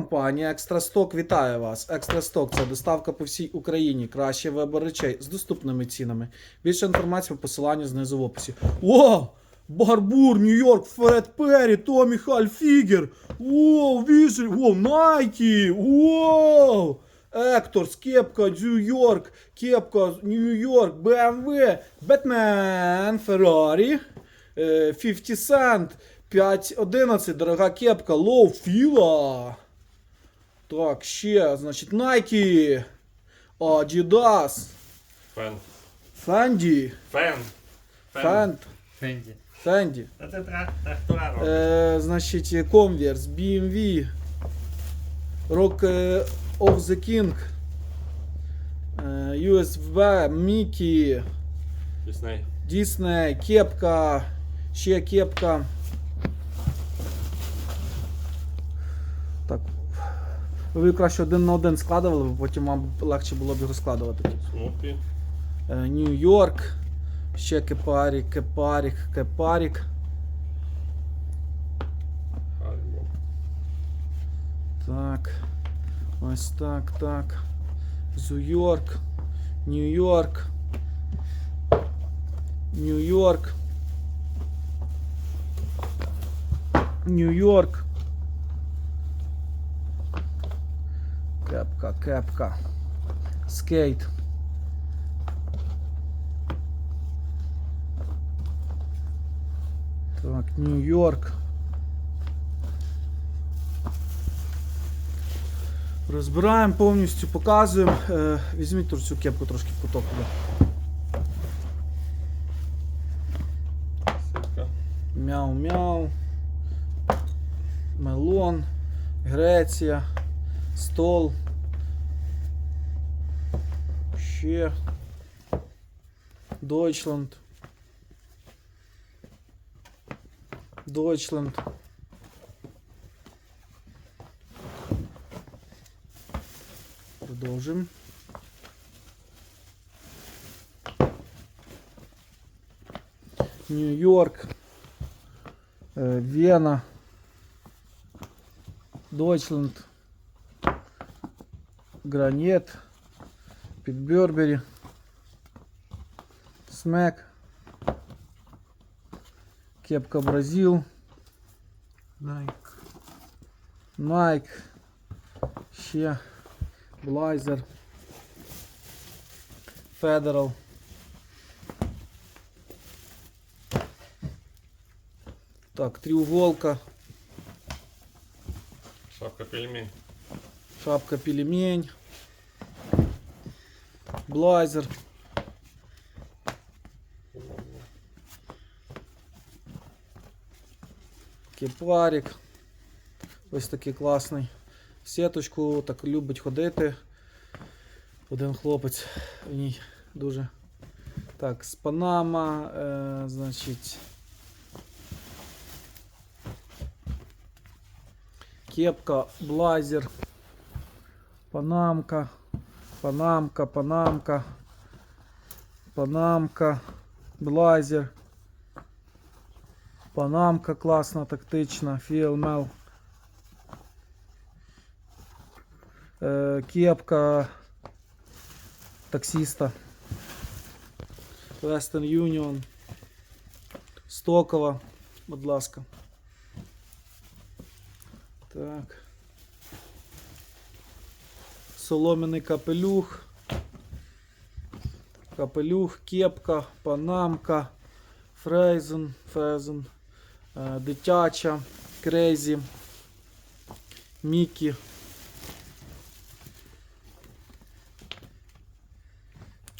Компанія Екстрасток вітає вас. Екстрасток це доставка по всій Україні. Краще вибор речей з доступними цінами. Більше інформації по посиланню знизу в описі. О! Барбур, Нью-Йорк, Фред Перрі, Томі Хальфігер. О, Віжель, о, Найкі, о! Ектор, Кепка, Нью-Йорк, Кепка, Нью-Йорк, BMW, Бетмен, Феррарі, е, 50 Cent, 5.11, дорога кепка, Лоу Філа. Так, ще, значить, Nike, Adidas, Фен. Fendi, Фен. Fend, Фенді. Fendi, Та це тра- трактора робить. е, значить, Converse, BMW, Rock е, of the King, е, USB, Mickey, Дисней. Disney, кепка, ще кепка. Ви краще один на один складували, бо потім вам легше було б його складувати. Снупі. Е, Нью-Йорк, ще кепарік, кепарік, кепарік. Так. Ось так, так. Зу-Йорк, Нью-Йорк. Нью-Йорк. Нью-Йорк. Кепка, кепка. Скейт. Так, Нью-Йорк. Розбираємо повністю, показуємо. Е, візьміть тут цю кепку трошки в куток. Мяу-мяу. Мелон. Греція. Стол. Ще. Дойчланд. Дойчланд. Продовжимо. Нью-Йорк. Е, Вена. Дойчланд. Гранет. Підбербері. Смек. Кепка Бразил. Найк. Найк. Ще. Блайзер. Федерал. Так, треуголка. Шапка пельмень. Шапка пельмень. Блайзер. Кепарик. Ось такий класний. В Сіточку так любить ходити. Один хлопець в ній дуже. Так, з Панама, е, значить. Кепка, блазер, панамка, панамка, панамка, панамка, блазер, панамка класна, тактична, фіелмел, кепка таксиста, Western Union, стокова, будь ласка. Так. Солом'яний капелюх. Капелюх, кепка, панамка, фрейзен, фрезен, е, дитяча, крейзі, Мікі.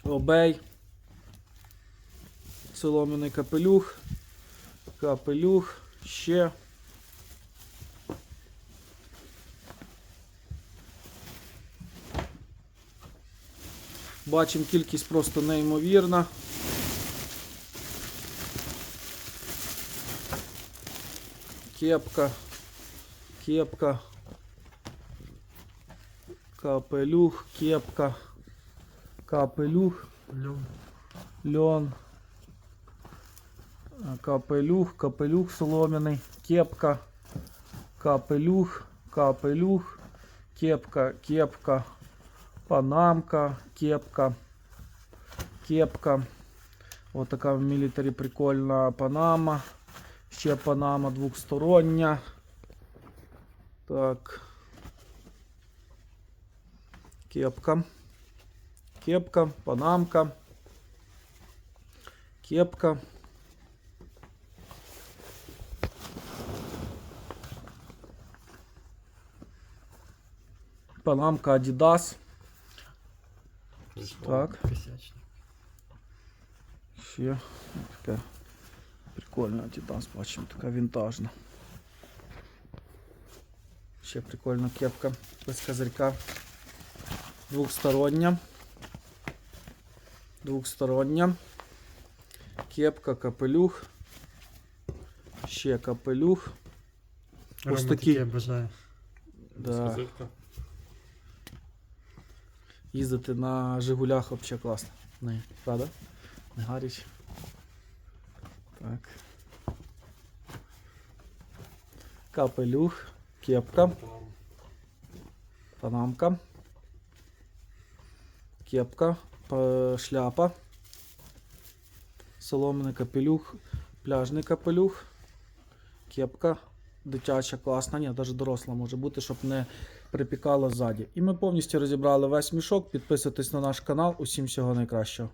Обей. Солом'яний капелюх. Капелюх. Ще. Бачимо кількість просто неймовірна. Кепка, кепка, капелюх, кепка, капелюх, Льон. льон, капелюх, капелюх солом'яний, кепка, капелюх, капелюх, кепка, кепка, панамка, кепка, кепка. Ось така в мілітарі прикольна панама. Ще панама двохстороння. Так. Кепка. Кепка, панамка. Кепка. Панамка Adidas. Так. Ще така прикольна Adidas, бачимо, така вінтажна. Ще прикольна кепка без козирька. Двухстороння. Двухстороння. Кепка, капелюх. Ще капелюх. Ось Рома такі. таке бажає. Їздити на Жигулях взагалі класно. Не, правда? Не гаріч. Так. Капелюх, кепка, панамка, кепка, шляпа, соломений капелюх, пляжний капелюх, кепка, дитяча класна, ні, навіть доросла може бути, щоб не припікало ззаді. І ми повністю розібрали весь мішок. Підписуйтесь на наш канал. Усім всього найкращого.